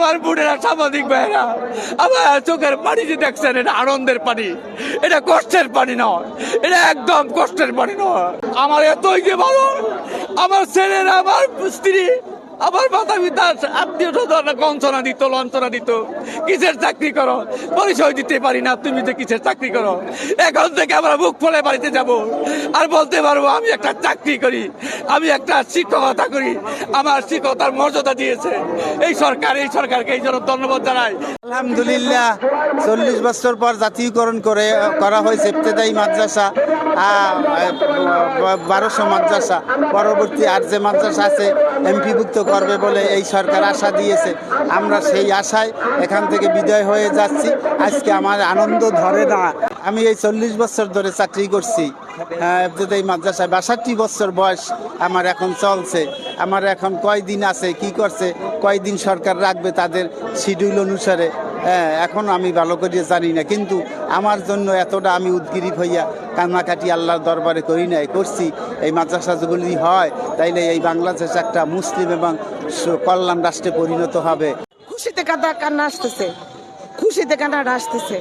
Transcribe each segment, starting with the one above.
আমার বুড়েরা সাংবাদিক ভাইয়েরা, আমার চোখের পানি যে দেখছেন, এটা আনন্দের পানি, এটা কষ্টের পানি নয়, এটা একদম কষ্টের পানি নয়। আমার এতই যে ভালো, আমার ছেলেরা, আমার স্ত্রী আমার মাতা পিতা আত্মীয় স্বজন গঞ্চনা দিত, লঞ্চনা দিত। কিসের চাকরি করো? পরিচয় দিতে পারি না, তুমি যে কিসের চাকরি করো? এখন থেকে আমরা বুক ফলে বাড়িতে যাব। আর বলতে পারব, আমি একটা চাকরি করি, আমি একটা শিক্ষকতা করি। আমার শিক্ষকতার মর্যাদা দিয়েছে। এই সরকার, এই সরকারকে এই জন্য ধন্যবাদ জানাই। আলহামদুলিল্লাহ। চল্লিশ বছর পর জাতীয়করণ করে করা হয়েছে ইবতেদায়ী মাদ্রাসা বারোশো মাদ্রাসা। পরবর্তী আর যে মাদ্রাসা আছে, এমপিভুক্ত করবে বলে এই সরকার আশা দিয়েছে। আমরা সেই আশায় এখান থেকে বিদায় হয়ে যাচ্ছি। আজকে আমার আনন্দ ধরে না। আমি এই চল্লিশ বছর ধরে চাকরি করছি। ইবতেদায়ী মাদ্রাসায় বাষট্টি বছর বয়স আমার এখন চলছে। আমার এখন কয় দিন আছে, কি করছে, কয়দিন সরকার রাখবে তাদের শিডিউল অনুসারে। এখন আমি ভালো করে জানি না, কিন্তু আমার জন্য এতটা আমি উদ্গিরিব হইয়া কান্নাকাটি আল্লাহর দরবারে করি নাই, করছি। এই মাদ্রাসা যদি হয়, তাইলে এই বাংলাদেশ একটা মুসলিম এবং কল্যাণ রাষ্ট্রে পরিণত হবে। খুশিতে কাঁদা, কান্না আসতেছে। খুশিতে কান্নাটা আসতেছে।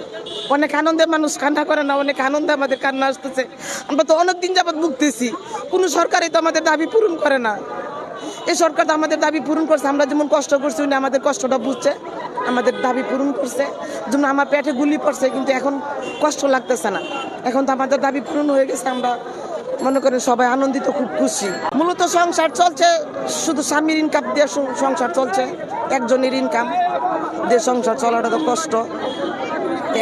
অনেক আনন্দে মানুষ কান্না করে না, অনেক আনন্দে আমাদের কান্না আসতেছে। আমরা তো অনেক দিন যাবৎ ভুগতেছি। কোনো সরকারই তো আমাদের দাবি পূরণ করে না। এই সরকার তো আমাদের দাবি পূরণ করছে, আমরা যেমন কষ্ট করছি, উনি আমাদের কষ্টটা বুঝছে। আমাদের দাবি পূরণ করছে। যেমন আমার পেটে গুলি পড়ছে, কিন্তু এখন কষ্ট লাগতেছে না। এখন তো আমাদের দাবি পূরণ হয়ে গেছে, আমরা মনে করেন সবাই আনন্দিত, খুব খুশি। মূলত সংসার চলছে, শুধু স্বামীর ইনকাম দিয়ে সংসার চলছে, একজনের ইনকাম দিয়ে সংসার চলাটা তো কষ্ট।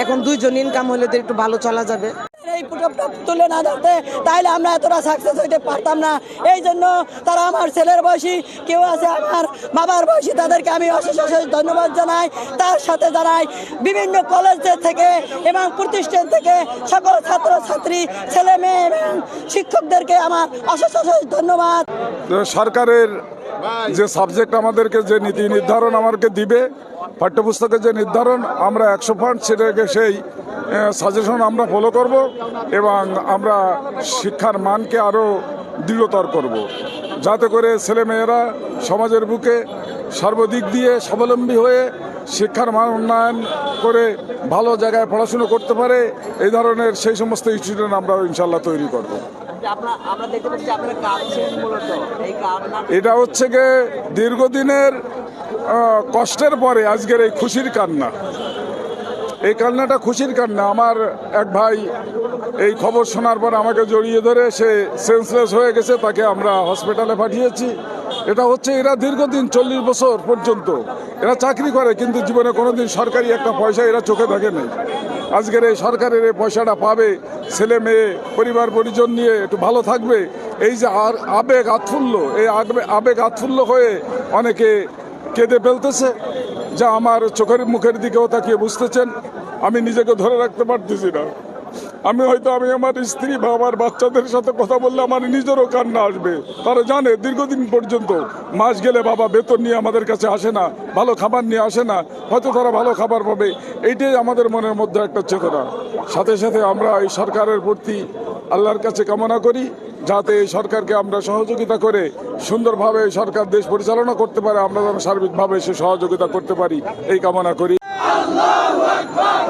এখন দুইজন ইনকাম হলে তো একটু ভালো চলা যাবে। এই পুটপটা তুলে না ধরতে তাইলে আমরা এতটা সাকসেস হইতে পারতাম না। এই জন্য তারা আমার ছেলের বয়সী, কেউ আছে আমার বাবার বয়সী, তাদেরকে আমি অশেষ অশেষ ধন্যবাদ জানাই। তার সাথে জানাই, বিভিন্ন কলেজ থেকে এবং প্রতিষ্ঠান থেকে সকল ছাত্র ছাত্রী ছেলে মেয়ে এবং শিক্ষকদেরকে আমার অশেষ অশেষ ধন্যবাদ। সরকারের যে সাবজেক্ট আমাদেরকে যে নীতি নির্ধারণ আমাদেরকে দিবে, পাঠ্যপুস্তকের যে নির্ধারণ, আমরা একশো পার্ট সেটাকে সেই সাজেশন আমরা ফলো করব এবং আমরা শিক্ষার মানকে আরও দৃঢ়তর করব। যাতে করে ছেলেমেয়েরা সমাজের বুকে সর্বদিক দিয়ে স্বাবলম্বী হয়ে শিক্ষার মান উন্নয়ন করে ভালো জায়গায় পড়াশুনো করতে পারে এই ধরনের সেই সমস্ত ইনস্টিটিউট আমরা ইনশাল্লাহ তৈরি করব। এটা হচ্ছে গিয়ে দীর্ঘদিনের কষ্টের পরে আজকের এই খুশির কান্না। এই কান্নাটা খুশির কান্না। আমার এক ভাই এই খবর শোনার পর আমাকে জড়িয়ে ধরে, সে সেন্সলেস হয়ে গেছে, তাকে আমরা হসপিটালে পাঠিয়েছি। এটা হচ্ছে, এরা দীর্ঘদিন, চল্লিশ বছর পর্যন্ত এরা চাকরি করে, কিন্তু জীবনে কোনোদিন সরকারি একটা পয়সা এরা চোখে দেখে নেই। আজকের এই সরকারের এই পয়সাটা পাবে, ছেলে মেয়ে, পরিবার, পরিজন নিয়ে একটু ভালো থাকবে। এই যে আর আবেগ আৎফুল্য এই আবে- আবেগ আৎফুল্য হয়ে অনেকে কেঁদে ফেলতেছে, যা আমার চোখের মুখের দিকেও তাকিয়ে বুঝতেছেন, আমি নিজেকে ধরে রাখতে পারতেছি না। আমি হয়তো আমি আমার স্ত্রী বা আমার বাচ্চাদের সাথে কথা বললে আমার নিজেরও কান্না আসবে। তারা জানে দীর্ঘদিন পর্যন্ত মাস গেলে বাবা বেতন নিয়ে আমাদের কাছে আসে না, ভালো খাবার নিয়ে আসে না, হয়তো তারা ভালো খাবার পাবে। এইটাই আমাদের মনের মধ্যে একটা চেতনা। সাথে সাথে আমরা এই সরকারের প্রতি আল্লাহর কাছে কামনা করি, যাতে এই সরকারকে আমরা সহযোগিতা করে সুন্দরভাবে সরকার দেশ পরিচালনা করতে পারে, আমরা যেন সার্বিকভাবে সে সহযোগিতা করতে পারি, এই কামনা করি। আল্লাহু আকবার।